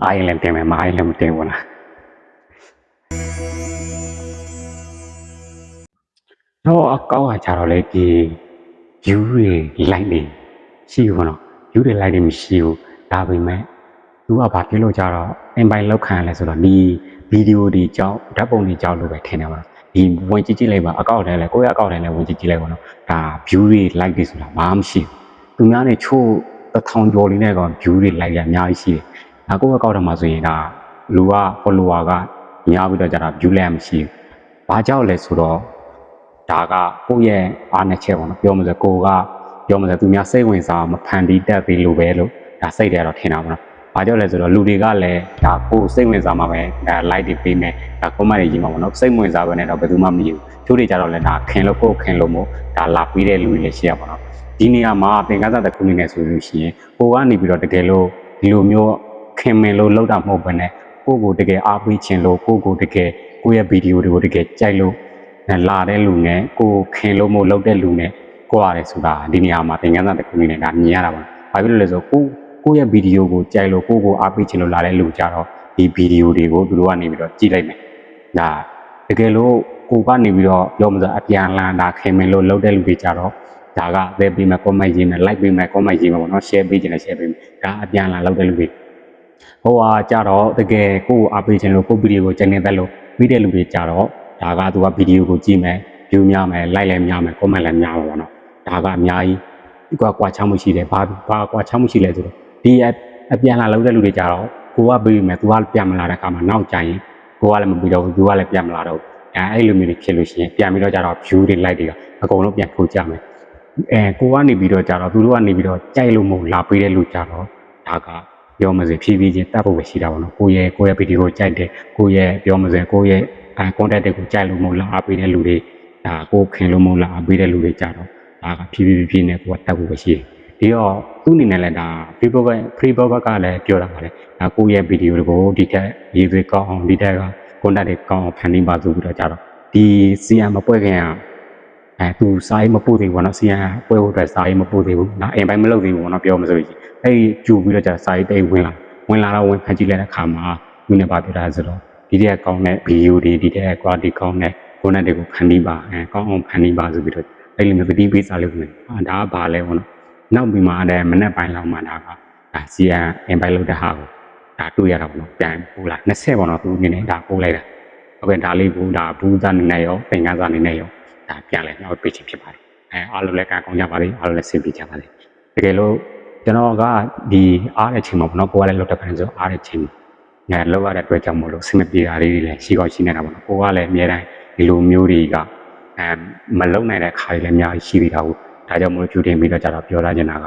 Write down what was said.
အားရင်လည်းတင်မယ်မအားရင်လည်းမတင်ဘူးလားတော့အကောက်ကကြတော့လေဒီယူတွေလိုက်နေရှိဘူးနော်ယူတွေလိုက်နေမရှိဘူးဒါပေမဲ့သူကဘာဖြစ်လို့ကြတော့အင်ပိုင်လောက်ခံရလဲဆိုတော့ဒီဗီဒီယိုဒီကြောင်းဓာတ်ပုံတွေကြောင်းလို့ပဲထင်တယ်ပါတော့ဒီဝင်ကြည့်ကြည့်လိုက်ပါအကောက်တိုင်းလဲကိုယ့်ရဲ့အကောက်တိုင်းလဲဝင်ကြည့်ကြည့်လိုက်ပါတော့ဒါ view တွေ like တွေဆိုတာဘာမှမရှိဘူးသူများနဲ့ချို့တစ်ထောင်ကျော်လေးနဲ့ကောင် view တွေ like ရအများကြီးရှိတယ် ဒါကိုယ့်ရဲ့အကောက်ထဲမှာဆိုရင်ဒါလူက follower ကများပြီးတော့ကြတာ view လည်းမရှိဘူးဘာကြောင့်လဲဆိုတော့ဒါကကိုယ့်ရဲ့အားနဲ့ချက်ပေါ့နော်ပြောမှဆိုကိုကပြောမှဆိုသူများစိတ်ဝင်စားမဖန်တီးတတ်ပြီလို့ပဲလို့ဒါစိတ်တယ်တော့ထင်တာပေါ့နော်။ဘာကြောင့်လဲဆိုတော့လူတွေကလည်းဒါကိုယ်စိတ်ဝင်စားမှာပဲဒါ like တွေပေးမယ်ဒါ comment တွေရေးမှာပေါ့နော်စိတ်ဝင်စားပဲနဲ့တော့ဘယ်သူမှမယူဘူးချို့တွေကြတော့လည်းဒါခင်လို့ကိုယ်ခင်လို့မို့ဒါလာပြီးတဲ့လူတွေလည်းရှိရပါတော့ဒီနေရာမှာသင်္ကန်းစာတစ်ခုနေနေဆိုလို့ရှိရင်ကိုကနေပြီးတော့တကယ်လို့ဒီလိုမျိုး ခင်မင်လို့လောက်တာမဟုတ်ဘဲနဲ့ကိုကိုတကယ်အားပေးခြင်းလို့ကိုကိုတကယ်ကိုယ့်ရဲ့ဗီဒီယိုတွေကိုတကယ်ကြိုက်လို့လာတဲ့လူနဲ့ကိုခင်လို့မို့လောက်တဲ့လူနဲ့ကိုရတယ်ဆိုတာဒီနေရာမှာသင်ခန်းစာတစ်ခုအနေနဲ့ဒါမြင်ရတာပါ။ဘာဖြစ်လို့လဲဆိုတော့ကိုကိုရဲ့ဗီဒီယိုကိုကြိုက်လို့ကိုကိုအားပေးချင်လို့လာတဲ့လူကြတော့ဒီဗီဒီယိုတွေကိုသူတို့ကနေပြီးတော့ကြည့်လိုက်မယ်။ဒါတကယ်လို့ကိုကနေပြီးတော့ပြောမှဆိုအပြန်လန်တာခင်မင်လို့လောက်တဲ့လူတွေကြတော့ဒါကသဲပေးမယ် comment ရေးမယ် like ပေးမယ် comment ရေးမယ်ပေါ့နော် share ပေးချင်တယ် share ပေးမယ်ဒါအပြန်လန်လောက်တဲ့လူတွေ ဟိုဟာကြတော့တကယ်ကိုကိုအားပေးချင်လို့ကိုဗီဒီယိုကိုကြိုက်နေတဲ့လို့ပြီးတဲ့လူတွေကြတော့ဒါကသူကဗီဒီယိုကိုကြည့်မယ် view များမယ် like လည်းများမယ် comment လည်းများမှာပေါ့နော်ဒါကအများကြီးဒီကကွာချမှုရှိတယ်ဘာဘာကွာချမှုရှိလဲဆိုတော့ဒီအအပြန်လာလောက်တဲ့လူတွေကြတော့ကိုကပေးမယ်သူကပြန်မလာတဲ့အခါမှာနောက်ကျရင်ကိုကလည်းမပြီးတော့ဘူးသူကလည်းပြန်မလာတော့ဘူးအဲအဲ့လိုမျိုးတွေဖြစ်လို့ရှိရင်ပြန်ပြီးတော့ကြတော့ view တွေ like တွေကအကုန်လုံးပြန်ထိုးကြမယ်အဲကိုကနေပြီးတော့ကြတော့သူတို့ကနေပြီးတော့ကြိုက်လို့မဟုတ်လာပေးတဲ့လူကြတော့ဒါက ပြောမစဖြည်းဖြည်းချင်းတတ်ဖို့ပဲရှိတာပေါ့နော်ကိုရဲ့ကိုရဲ့ဗီဒီယိုကိုကြိုက်တယ်ကိုရဲ့ပြောမစကိုရဲ့အဲ content တွေကိုကြိုက်လို့မဟုတ်လာအားပေးတဲ့လူတွေဒါကိုခင်လို့မဟုတ်လာအားပေးတဲ့လူတွေကြတော့ဒါကဖြည်းဖြည်းဖြည်းနဲ့ကိုကတတ်ဖို့ပဲရှိတယ်ဒီတော့သူ့အနေနဲ့လည်းဒါ free book free book ကလည်းပြောတာပါတယ်ဒါကိုရဲ့ဗီဒီယိုတွေကိုဒီထက်ရေးသွေးကောင်းအောင်ဒီထက်က content တွေကောင်းအောင်ဖန်တီးပါဆိုပြီးတော့ကြတော့ဒီ CM မပွဲခင်က အဲသူစာရေးမပို့သေးဘူးပေါ့နော် CM ပွဲဖို့အတွက်စာရေးမပို့သေးဘူးဒါအိမ်ပိုင်းမလုပ်သေးဘူးပေါ့နော်ပြောမှဆိုလို့ရှိရင်အဲ့ဒီကြူပြီးတော့ကြစာရေးတိတ်ဝင်လာဝင်လာတော့ဝင်ဖန်ကြည့်လိုက်တဲ့အခါမှာသူနဲ့ပါပြောတာဆိုတော့ဒီတဲ့ကောင်းတဲ့ဗီဒီယိုတွေဒီတဲ့ quality ကောင်းတဲ့ content တွေကိုဖန်တီးပါအဲကောင်းအောင်ဖန်တီးပါဆိုပြီးတော့အဲ့လိုမျိုးသတိပေးစာလေးဝင်အာဒါကဘာလဲပေါ့နော်နောက်ပြီးမှအဲ့မနေ့ပိုင်းလောက်မှဒါကဒါ CM အိမ်ပိုင်းလုပ်တဲ့ဟာကိုဒါတွေ့ရတာပေါ့နော်ပြန်ပို့လာ20ပေါ့နော်သူအနေနဲ့ဒါပို့လိုက်တာဟုတ်ကဲ့ဒါလေးကိုဒါဘူးသားနေနဲ့ရောသင်္ကန်းစာနေနဲ့ရော ဒါပြန်လဲနောက်ပေးချင်ဖြစ်ပါတယ်အဲအားလုံးလည်းကံကောင်းကြပါလိမ့်အားလုံးလည်းဆင်ပြေကြပါလိမ့်တကယ်လို့ကျွန်တော်ကဒီအားတဲ့ချိန်မှာပေါ့နော်ကိုကလည်းလောက်တဲ့ပိုင်းဆိုအားတဲ့ချိန်ငါလောက်ရတဲ့အတွက်ကြောင့်မို့လို့ဆင်မပြေတာလေးတွေလည်းရှိကောင်းရှိနေတာပေါ့နော်ကိုကလည်းအများတိုင်းဒီလိုမျိုးတွေကအဲမလုံနိုင်တဲ့ခါတွေလည်းအများကြီးရှိသေးတာဟုတ်ဒါကြောင့်မို့လို့ကျူတင်ပြီးတော့ကြတော့ပြောရချင်တာက